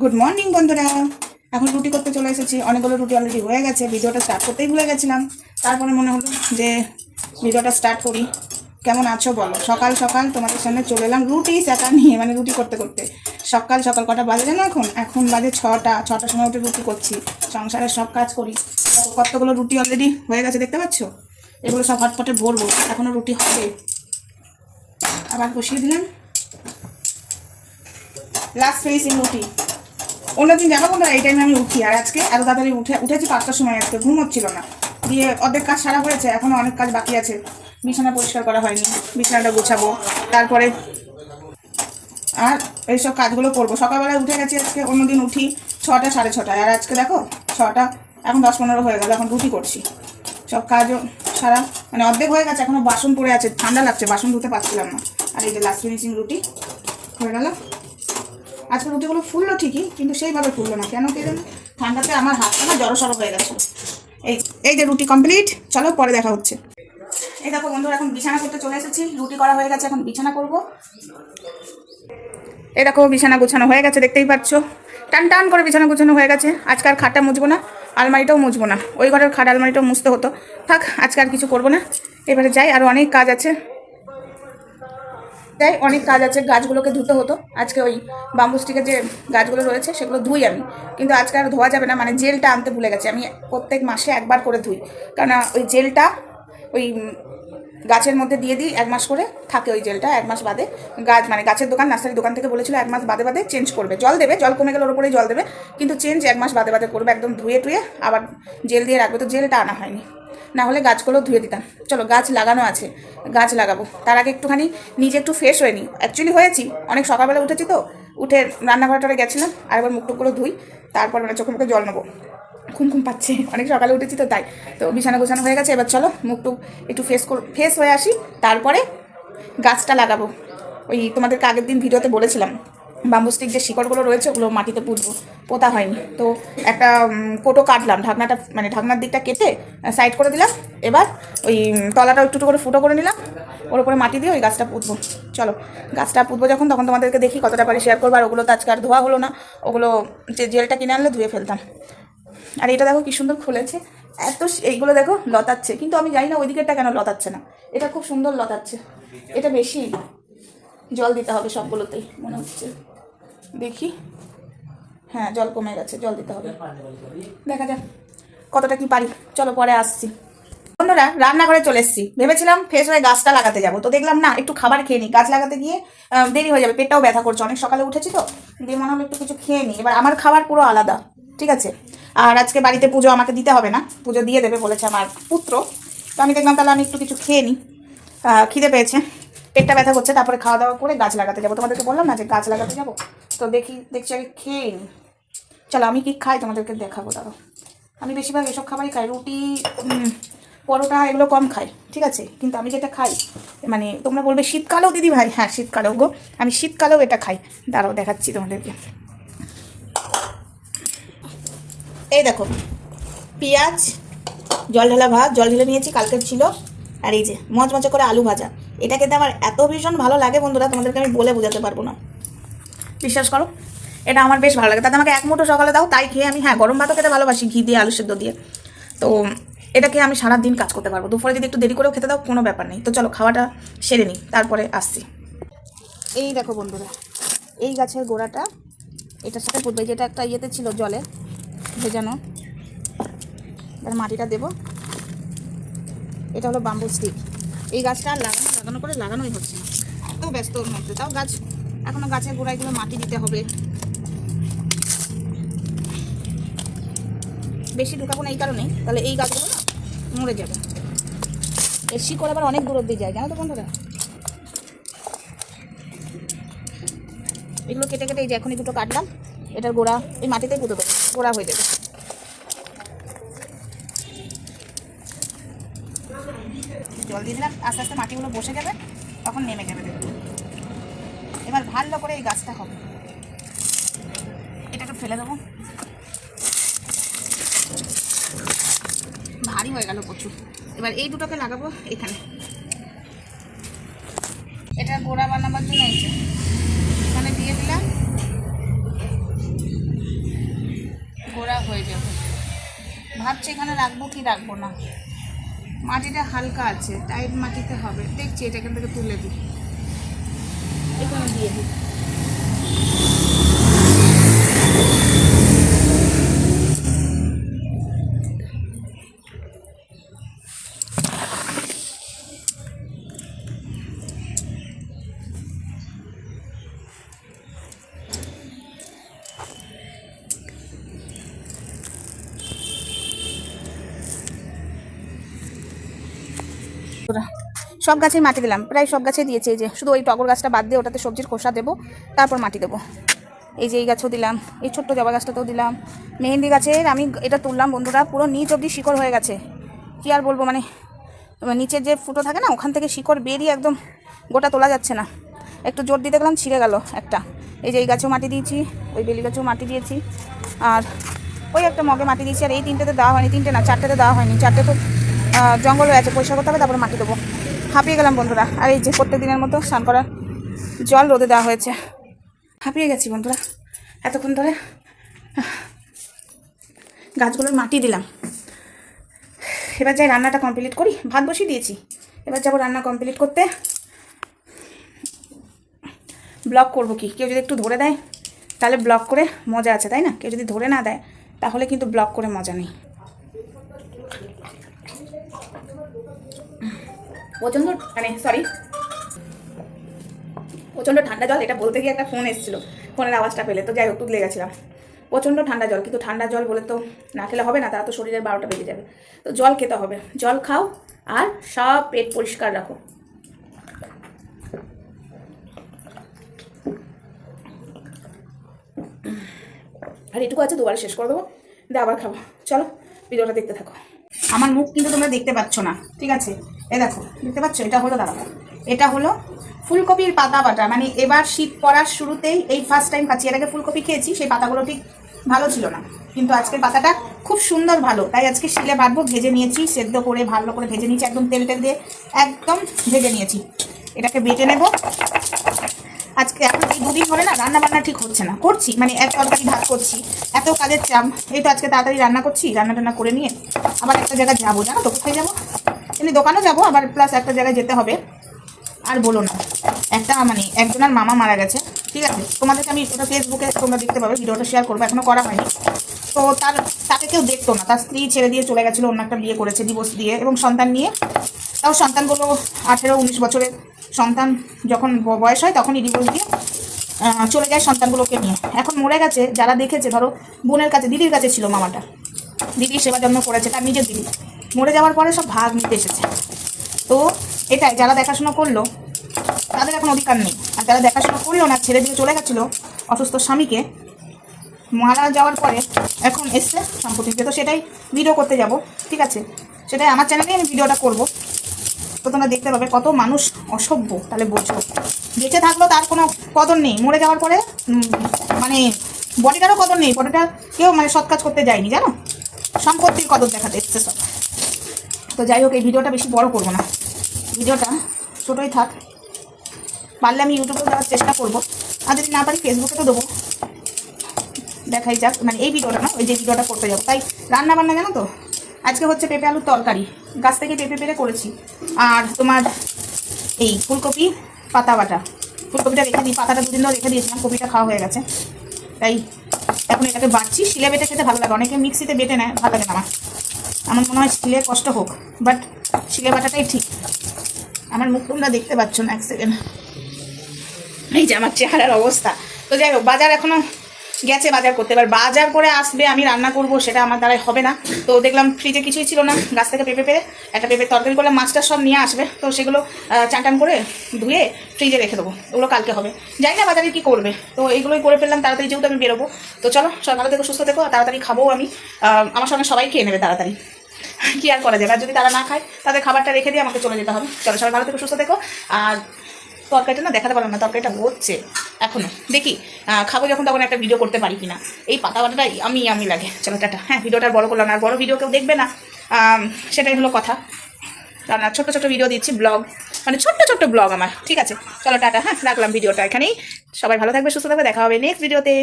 Good morning বন্ধুরা। এখন রুটি করতে চলে এসেছি। অনেকগুলো রুটি অলরেডি হয়ে গেছে। ভিডিওটা স্টার্ট করতেই ভুলে গেছিলাম। তারপরে মনে হলো যে ভিডিওটা স্টার্ট করি। কেমন আছো বলো? সকাল সকাল তোমাদের সামনে চলে এলাম রুটি চাকা নিয়ে মানে রুটি করতে করতে। সকাল সকাল কটা বাজে জানো এখন? এখন বাজে ছটা। ছটার সময় উঠে রুটি করছি। সংসারের সব কাজ করি। কতগুলো রুটি অলরেডি হয়ে গেছে, দেখতে পাচ্ছ? এগুলো সব হটপটে ভরবো। এখনও রুটি হবে। আবার বসিয়ে দিলাম। লাস্ট ফিনিশিং রুটি। অন্যদিন জানো বন্ধুরা এই টাইমে আমি উঠি। আর আজকে এত তাড়াতাড়ি উঠে উঠেছি পাঁচটার সময় আজকে, ঘুম হচ্ছিল না। দিয়ে অর্ধেক কাজ সারা হয়েছে এখনও অনেক কাজ বাকি আছে। বিছানা পরিষ্কার করা হয়নি, বিছানাটা গুছাবো। তারপরে আর এইসব কাজগুলো করব। সকালবেলায় উঠে গেছি আজকে, অন্যদিন উঠি ছটা, সাড়ে ছটায়। আর আজকে দেখো, ছটা, এখন দশ পনেরো হয়ে গেল, এখন রুটি করছি। সব কাজও সারা মানে অর্ধেক হয়ে গেছে, এখনও বাসন পড়ে আছে। ঠান্ডা লাগছে, বাসন ধুতে পারছিলাম না। আর এই যে লাস্ট ফিনিশিং রুটি হয়ে গেল। আজকে রুটিগুলো ফুললো ঠিকই, কিন্তু সেইভাবে ফুললো না। কেন কে জানো ঠান্ডাতে আমার হাতটা জড়ো সড়ো হয়ে গেছে এই এই যে রুটি কমপ্লিট চলো পরে দেখা হচ্ছে। এই দেখো বন্ধুরা, এখন বিছানা করতে চলে এসেছি। রুটি করা হয়ে গেছে, এখন বিছানা করব। এই দেখো, বিছানা গোছানো হয়ে গেছে, দেখতেই পাচ্ছ। টান টান করে বিছানা গোছানো হয়ে গেছে। আজকে আর খাটটা মুছবো না, আলমারিটাও মুছবো না। ওই ঘরের খাট আলমারিটাও মুছতে হতো। থাক, আজকে আর কিছু করব না। এবারে যাই, আর অনেক কাজ আছে। তাই অনেক কাজ আছে, গাছগুলোকে ধুতে হতো। আজকে ওই বাম্বু স্টিকের যে গাছগুলো রয়েছে, সেগুলো ধুই আমি। কিন্তু আজকে আর ধোয়া যাবে না মানে জেলটা আনতে ভুলে গেছি। আমি প্রত্যেক মাসে একবার করে ধুই। কারণ ওই জেলটা ওই গাছের মধ্যে দিয়ে দিই, এক মাস করে থাকে ওই জেলটা, এক মাস বাদে। গাছ মানে গাছের দোকান নার্সারি দোকান থেকে বলেছিল এক মাস বাদে বাদে চেঞ্জ করবে। জল দেবে, জল কমে গেলে ওর উপরেই জল দেবে। কিন্তু চেঞ্জ এক মাস বাদে বাদে করবে, একদম ধুয়ে টুয়ে আবার জেল দিয়ে রাখবে। তো জেলটা আনা হয়নি। না হলে গাছগুলো ধুয়ে দিতাম। চলো, গাছ লাগানো আছে। গাছ লাগাবো। তার আগে একটুখানি নিজে একটু ফ্রেশ হয়ে নিই অ্যাকচুয়ালি হয়েছি। অনেক সকালবেলা উঠেছি তো। উঠে রান্নাঘরটারে গেছিলাম। আর এবার মুখ টুকগুলো ধুই। তারপর মানে চোখে মুখে জল নেব। ঘুম ঘুম পাচ্ছে। অনেক সকালে উঠেছি তো তাই। তো বিছানা গোছানো হয়ে গেছে। এবার চলো মুখ টুক একটু ফেস ফ্রেশ হয়ে আসি। তারপরে গাছটা লাগাবো। ওই তোমাদেরকে আগের দিন ভিডিওতে বলেছিলাম। বাম্বু স্টিক যে শিকড়গুলো রয়েছে ওগুলো মাটিতে পুঁতবো পোতা হয়নি। তো একটা কোটো কাটলাম, ঢাকনাটা মানে ঢাকনার দিকটা কেটে সাইড করে দিলাম, এবার ওই তলাটা একটু করে ফুটো করে নিলাম, ওর উপরে মাটি দিয়ে ওই গাছটা পুঁতবো। চলো, গাছটা পুঁতবো যখন, তখন তোমাদেরকে দেখি কতটা পারি শেয়ার করব, আর ওগুলো তো আজকে আর ধোয়া হলো না, ওগুলো যে জেলটা কিনে আনলে ধুয়ে ফেলতাম। আর এটা দেখো কি সুন্দর খুলেছে, এত এইগুলো দেখো লতাচ্ছে, কিন্তু আমি জানি না ওই দিকেরটা কেন লতাচ্ছে না। এটা খুব সুন্দর লতাচ্ছে, এটা বেশি জল দিতে হবে সবগুলোতেই, মনে হচ্ছে। দেখি। হ্যাঁ জল কমে গেছে, জল দিতে হবে। দেখা যাক কতটা কি পারি। চলো পরে আসছি। বন্ধুরা, রান্নাঘরে চলে এসেছি। ভেবেছিলাম ফ্রেশ হয়ে গাছটা লাগাতে যাব। তো দেখলাম না, একটু খাবার খেয়ে নিই। গাছ লাগাতে গিয়ে দেরি হয়ে যাবে। পেটটাও ব্যথা করছে। অনেক সকালে উঠেছি তো। দিয়ে মনে হলো একটু কিছু খেয়ে নিই। এবার আমার খাবার পুরো আলাদা, ঠিক আছে? আর আজকে বাড়িতে পুজো আমাকে দিতে হবে না। পুজো দিয়ে দেবে বলেছে আমার পুত্র। তো আমি দেখলাম তাহলে আমি একটু কিছু খেয়ে নিই। খিদে পেয়েছে। পেটটা ব্যথা করছে, তারপরে খাওয়া দাওয়া করে গাছ লাগাতে যাব। তোমাদেরকে বললাম না যে গাছ লাগাতে যাব? তো দেখি, দেখছি আগে খেয়ে চলো, আমি কি খাই? তোমাদেরকে দেখাবো দাঁড়ো আমি বেশিরভাগ এসব খাবারই খাই। রুটি পরোটা, এগুলো কম খাই, ঠিক আছে? কিন্তু আমি যেটা খাই মানে তোমরা বলবে শীতকালেও, দিদি ভাই হ্যাঁ শীতকালেও গো। আমি শীতকালেও এটা খাই। দাঁড়াও, দেখাচ্ছি তোমাদেরকে। এই দেখো, পেঁয়াজ, জল ঢালা ভাত, জল ঢেলে নিয়েছি, কালকের ছিল। আর এই যে, মচমচে করে আলু ভাজা। এটা খেতে আমার এত ভীষণ ভালো লাগে বন্ধুরা, তোমাদেরকে আমি বলে বোঝাতে পারব না। বিশ্বাস করো, এটা আমার বেশ ভালো লাগে। তাতে আমাকে এক মুঠো সকালে দাও, তাই খেয়ে আমি হ্যাঁ গরম ভাতও খেতে ভালোবাসি, ঘি দিয়ে আলু সেদ্ধ দিয়ে। তো এটা খেয়ে আমি সারা দিন কাজ করতে পারব। দুপুরে যদি একটু দেরি করেও খেতে দাও, কোনো ব্যাপার নেই। তো চলো, খাওয়াটা সেরে নিই, তারপরে আসছি। এই দেখো বন্ধুরা, এই গাছের গোড়াটা, এটার সাথে পুঁতবে যেটা একটা ইয়েতে ছিল জলে ভেজানো এবার মাটিটা দেবো। এটা হলো বাম্বু স্টিক এই গাছটা আর লাগানো লাগানো করে লাগানোই হচ্ছে তো ব্যস্ত ওর মধ্যে। তাও গাছ, এখনও গাছের গোড়াইগুলো মাটি দিতে হবে। বেশি ঢুকাবো না এই কারণে, তাহলে এই গাছগুলো না মরে যাবে। এর শিকড় আবার অনেক দূর অব্দি যায়, জানো তো বন্ধুরা? এগুলো কেটে কেটে এই যে এখনই দুটো কাটলাম, এটার গোড়া, এই মাটিতেই পুঁতে দেবো, গোড়া হয়ে যাবে। জল দিয়ে দিলাম, আস্তে আস্তে মাটিগুলো বসে যাবে তখন নেমে যাবে এবার ভালো করে এই গাছটা হবে। এটাকে ফেলে দেবো। ভারী হয়ে গেল প্রচুর। এবার এই দুটোকে লাগাবো এখানে। এটা গোড়া বানাবার জন্য এই এখানে দিয়ে দিলাম। গোড়া হয়ে যাবে। ভাবছি এখানে রাখব কি রাখব না। মাটিটা হালকা আছে টাইট মাটিতে হবে। দেখছি, এটা এখান থেকে তুলে দিই। এখানে দিয়ে দিই। বন্ধুরা, সব গাছেই মাটি দিলাম। প্রায় সব গাছে দিয়েছে এই যে। শুধু ওই টগর গাছটা বাদ দিয়ে ওটাতে সবজির খোসা দেবো তারপর মাটি দেবো। এই যে এই গাছও দিলাম এই ছোট্ট জবা গাছটাতেও দিলাম। মেহেন্দি গাছের আমি এটা তুললাম বন্ধুরা পুরো নিচ অবধি শিকড় হয়ে গেছে। কি আর বলব মানে এবার নিচের যে ফুটো থাকে না ওখান থেকে শিকড় বেরিয়ে একদম গোটা তোলা যাচ্ছে না। একটু জোর দিতে গেলাম ছিঁড়ে গেল একটা। এই যে এই গাছেও মাটি দিয়েছি ওই বেলি গাছেও মাটি দিয়েছি। আর ওই একটা মগে মাটি দিয়েছি আর এই তিনটেতে দেওয়া হয়নি তিনটে না চারটেতে দেওয়া হয়নি। চারটে তো জঙ্গল হয়ে আছে, পরিষ্কার করতে হবে, তারপরে মাটি দেবো। হাঁপিয়ে গেলাম বন্ধুরা। আর এই যে প্রত্যেক দিনের মতো স্নান করার জল রোদে দেওয়া হয়েছে। হাঁপিয়ে গেছি বন্ধুরা। এতক্ষণ ধরে গাছগুলোর মাটি দিলাম। এবার যাই রান্নাটা কমপ্লিট করি। ভাত বসিয়ে দিয়েছি। এবার যাব রান্না কমপ্লিট করতে। ব্লক করব কি? কেউ যদি একটু ধরে দেয়, তাহলে ব্লক করে মজা আছে, তাই না? কেউ যদি ধরে না দেয়, তাহলে কিন্তু ব্লক করে মজা নেই। প্রচণ্ড মানে সরি প্রচণ্ড ঠান্ডা জল, এটা বলতে গিয়ে একটা ফোন এসেছিল ফোনের আওয়াজটা পেলে, তো যাই হোক, তুলে গেছিলাম। প্রচণ্ড ঠান্ডা জল, কিন্তু ঠান্ডা জল বলে তো না খেলে হবে না, তারা তো শরীরের বারোটা বেজে যাবে। তো জল খেতে হবে, জল খাও আর সব পেট পরিষ্কার রাখো। আর এটুকু আছে দুবার শেষ করে দেবো, দিয়ে আবার খাব। চলো। ভিডিওটা দেখতে থাকো। আমার মুখ কিন্তু তোমরা দেখতে পাচ্ছ না, ঠিক আছে? এ দেখো, দেখতে পাচ্ছ? এটা হলো দাঁড়াবো এটা হলো ফুলকপির পাতা বাটা। মানে এবার শীত পড়ার শুরুতেই এই ফার্স্ট টাইম খাচ্ছি। এর আগে ফুলকপি খেয়েছি, সেই পাতাগুলো ঠিক ভালো ছিল না। কিন্তু আজকের পাতাটা খুব সুন্দর ভালো। তাই আজকে শিলে বাটবো, ভেজে নিয়েছি, সেদ্ধ করে, ভালো করে ভেজে নিয়েছি। একদম তেল টেল দিয়ে একদম ভেজে নিয়েছি। এটাকে বেটে নেব। আজকে এখন এই দুদিন ধরে না রান্না বান্না ঠিক হচ্ছে না। করছি মানে এক তরকারি ভাত করছি, এত কাজের চাপ, এই তো আজকে তাড়াতাড়ি রান্না করছি রান্না টান্না করে নিয়ে আবার একটা জায়গায় যাব, জানো তো, কোথায় যাব? এমনি দোকানেও যাব, আবার প্লাস একটা জায়গায় যেতে হবে। আর বলো না, একটা মানে একজনের মামা মারা গেছে, ঠিক আছে? তোমাদেরকে আমি ওটা ফেসবুকে তোমরা দেখতে পাবে, ভিডিওটা শেয়ার করব এখনও করা হয়নি। তো তার, তাকে কেউ দেখতো না, তার স্ত্রী ছেড়ে দিয়ে চলে গেছিল, অন্য একটা বিয়ে করেছে ডিভোর্স দিয়ে, এবং সন্তান নিয়ে, তাও সন্তানগুলো আঠেরো, উনিশ বছরের। সন্তান যখন বয়স হয় তখনই ডিভোর্স দিয়ে চলে যায় সন্তানগুলোকে নিয়ে। এখন মরে গেছে, যারা দেখেছে, ধরো বোনের কাছে, দিদির কাছে ছিল মামাটা। দিদির সেবা যত্ন করেছে, তার নিজের দিদি। মরে যাওয়ার পরে সব ভাগ নিতে এসেছে। তো এটাই, যারা দেখাশোনা করল, তাদের এখন অধিকার নেই। আর যারা দেখাশোনা করল না, ছেড়ে দিয়ে চলে গেছিল অসুস্থ স্বামীকে, মারা যাওয়ার পরে এখন এসছে সম্পত্তিতে তো সেটাই ভিডিও করতে যাব, ঠিক আছে? সেটাই আমার চ্যানেলে আমি ভিডিওটা করব। তো তোমরা দেখতে পাবে কত মানুষ অসভ্য, তাহলে বোঝো। বেঁচে থাকল তার কোনো কদর নেই। মরে যাওয়ার পরে মানে বডিটারও কদর নেই। বডিটা কেউ মানে সৎ কাজ করতে যায়নি, জানো? সম্পত্তির কদর দেখাতে এসছে সব। তো যাই হোক, এই ভিডিওটা বেশি বড় করব না। ভিডিওটা ছোটোই থাক। পারলে আমি ইউটিউবে দেওয়ার চেষ্টা করব। আর যদি না পারি ফেসবুকে তো দেবো। দেখাই যাক। মানে এই ভিডিওটা না, ওই যে ভিডিওটা করতে যাব। তাই রান্না বান্না জানো তো? আজকে হচ্ছে পেঁপে আলুর তরকারি। গাছ থেকে পেঁপে পেরে করেছি। আর তোমার এই ফুলকপি পাতা বাটা ফুলকপিটা রেখে দিই, পাতাটা দুদিন ধরে রেখে দিয়েছিলাম, কপিটা খাওয়া হয়ে গেছে। তাই এখন এটাকে বাড়ছি, শিলে বেটে খেতে ভালো লাগে, অনেকে মিক্সিতে বেটে নেয়, ভালো লাগে না আমার। আমার মনে হয় শিলে কষ্ট হোক, বাট শিলে বাটাটাই ঠিক। আমার মুখ তোমরা দেখতে পাচ্ছ না, এক সেকেন্ড এই যে আমার চেহারার অবস্থা। তো যাই হোক, বাজার এখনও গেছে, বাজার করতে। এবার বাজার করে আসবে, আমি রান্না করব, সেটা আমার দ্বারাই হবে না। তো দেখলাম ফ্রিজে কিছুই ছিল না, গাছ থেকে পেঁপে পেরে একটা পেঁপে তরকারি করলে মাছটা সব নিয়ে আসবে। তো সেগুলো চান করে ধুয়ে ফ্রিজে রেখে দেবো, ওগুলো কালকে হবে। জানি না বাজারে কী করবে, তো এইগুলোই করে ফেললাম, তাড়াতাড়ি যেহেতু আমি বেরোবো। তো চলো সব ভালো থেকো, সুস্থ থেকো তাড়াতাড়ি খাব আমি। আমার সঙ্গে সবাই খেয়ে নেবে তাড়াতাড়ি। কি আর করা যাবে? আর যদি তারা না খায়, তাদের খাবারটা রেখে দিয়ে আমাকে চলে যেতে হবে। চলো, সবাই ভালো থেকে, সুস্থ থেকো, আর তরকারিটা না দেখাতে পারলাম না, তরকারিটা হচ্ছে। এখনও দেখি খাব যখন তখন একটা ভিডিও করতে পারি কিনা। এই পাতা বাটাটাই আমি আমি লাগে। চলো, টাটা। হ্যাঁ ভিডিওটা বড় করলাম আর বড় ভিডিও কেউ দেখবে না। সেটাই হলো কথা। কারণ আর ছোট্ট ছোট্ট ভিডিও দিচ্ছি ব্লগ মানে ছোট্ট ছোট্ট ব্লগ আমার, ঠিক আছে। চলো, টাটা। হ্যাঁ রাখলাম ভিডিওটা এখানেই। সবাই ভালো থাকবে, সুস্থ থাকবে, দেখা হবে নেক্সট ভিডিওতে